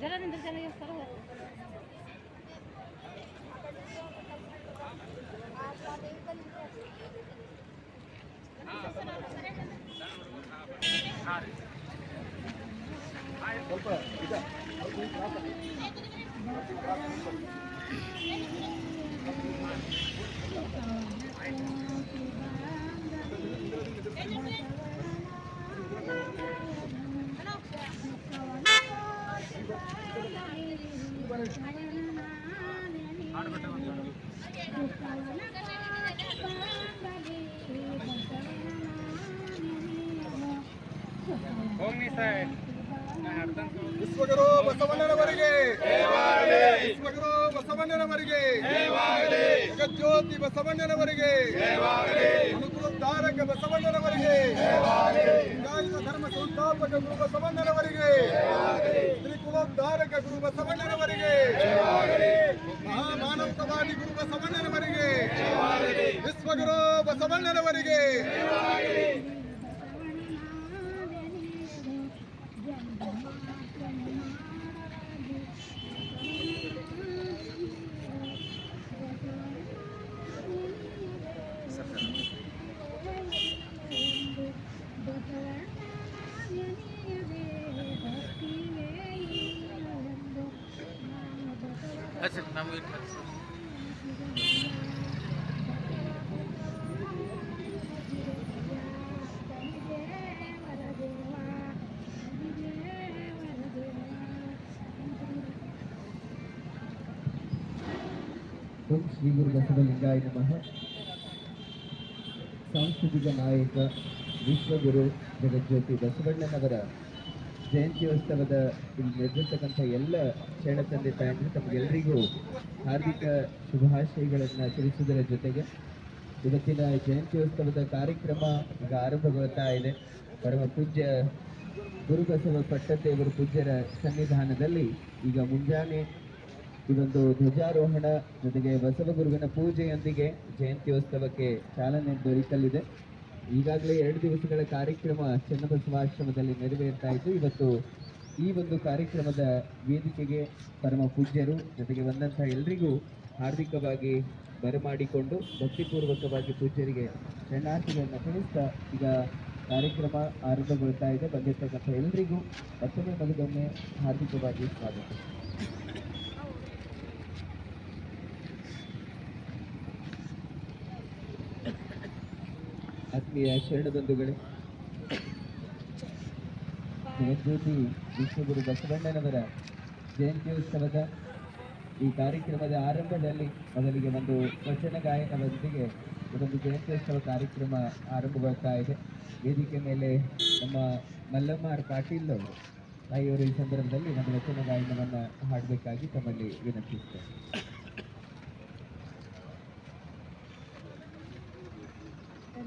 ಜಲನಿಂದ ಜಲಯೋಸ್ಕರ ಹೋಗ್ತಾರೆ ವಿಶ್ವಗುರು ಬಸವಣ್ಣನವರಿಗೆ ವಿಶ್ವಗುರು ಬಸವಣ್ಣನವರಿಗೆ ಜಗಜ್ಯೋತಿ ಬಸವಣ್ಣನವರಿಗೆ ಅನುಕೂಲಧಾರಕ ಬಸವಣ್ಣನವರಿಗೆ ಧರ್ಮ ಸಂಸ್ಥಾಪಕ ಗುರು ಬಸವಣ್ಣನವರಿಗೆ. ಗುರು ಬಸವಣ್ಣನವರಿಗೆ ಮಹಾಮಾನವತಾವಾದಿ ಗುರು ಬಸವಣ್ಣನವರಿಗೆ ವಿಶ್ವಗುರು ಬಸವಣ್ಣನವರಿಗೆ. ಓಂ ಶ್ರೀ ಗುರು ಬಸವಲಿಂಗಾಯ ನಮಃ ಸಾಂಸ್ಕೃತಿಕ ನಾಯಕ ವಿಶ್ವಗುರು ಜಗಜ್ಯೋತಿ ಬಸವಣ್ಣನವರ ಜಯಂತ್ಯೋತ್ಸವದ ನಡೆದಿರ್ತಕ್ಕಂಥ ಎಲ್ಲ ಶರಣ ತಂದೆ ತಾಯಂದ್ರೆ ತಮಗೆಲ್ಲರಿಗೂ ಹಾರ್ದಿಕ ಶುಭಾಶಯಗಳನ್ನು ತಿಳಿಸುವುದರ ಜೊತೆಗೆ ಇವತ್ತಿನ ಜಯಂತ್ಯೋತ್ಸವದ ಕಾರ್ಯಕ್ರಮ ಈಗ ಆರಂಭಗೊಳ್ತಾ ಇದೆ. ಪರಮ ಪೂಜ್ಯ ಗುರುಬಸವ ಪಟ್ಟದೇವರ ಪೂಜ್ಯರ ಸನ್ನಿಧಾನದಲ್ಲಿ ಈಗ ಮುಂಜಾನೆ ಇದೊಂದು ಧ್ವಜಾರೋಹಣ, ಜೊತೆಗೆ ಬಸವಗುರುವಿನ ಪೂಜೆಯೊಂದಿಗೆ ಜಯಂತ್ಯೋತ್ಸವಕ್ಕೆ ಚಾಲನೆ ದೊರಕಲಿದೆ ಈಗಾಗಲೇ ಎರಡು ದಿವಸಗಳ ಕಾರ್ಯಕ್ರಮ ಚನ್ನಬಸವಾಶ್ರಮದಲ್ಲಿ ನೆರವೇರ್ತಾ ಇದ್ದು, ಇವತ್ತು ಈ ಒಂದು ಕಾರ್ಯಕ್ರಮದ ವೇದಿಕೆಗೆ ಪರಮ ಪೂಜ್ಯರು, ಜೊತೆಗೆ ಬಂದಂಥ ಎಲ್ರಿಗೂ ಹಾರ್ದಿಕವಾಗಿ ಬರಮಾಡಿಕೊಂಡು, ಭಕ್ತಿಪೂರ್ವಕವಾಗಿ ಪೂಜ್ಯರಿಗೆ ಶರಣಾರ್ಥಿಗಳನ್ನು ತಿಳಿಸ್ತಾ ಈಗ ಕಾರ್ಯಕ್ರಮ ಆರಂಭಗೊಳ್ತಾ ಇದೆ. ಬಂದಿರ್ತಕ್ಕಂಥ ಎಲ್ರಿಗೂ ಮತ್ತೊಮ್ಮೆ ಮಗದೊಮ್ಮೆ ಹಾರ್ದಿಕವಾಗಿ ಸ್ವಾಗತ. ಆತ್ಮೀಯ ಶರಣ ಬಂಧುಗಳೇ ಜಗಜ್ಯೋತಿ ವಿಶ್ವಗುರು ಬಸವಣ್ಣನವರ ಜಯಂತ್ಯೋತ್ಸವದ ಈ ಕಾರ್ಯಕ್ರಮದ ಆರಂಭದಲ್ಲಿ ಮೊದಲಿಗೆ ಒಂದು ವಚನ ಗಾಯನದೊಂದಿಗೆ ಇದೊಂದು ಜಯಂತ್ಯೋತ್ಸವ ಕಾರ್ಯಕ್ರಮ ಆರಂಭವಾಗ್ತಾ ಇದೆ. ವೇದಿಕೆ ಮೇಲೆ ನಮ್ಮ ಮಲ್ಲಮ್ಮ ಆರ್ ಪಾಟೀಲ್ ಅವರು, ತಾಯಿಯವರು ಈ ಸಂದರ್ಭದಲ್ಲಿ ನಮ್ಮ ವಚನ ಗಾಯನವನ್ನು ಹಾಡಬೇಕಾಗಿ ತಮ್ಮಲ್ಲಿ ವಿನಂತಿಸ್ತೇನೆ.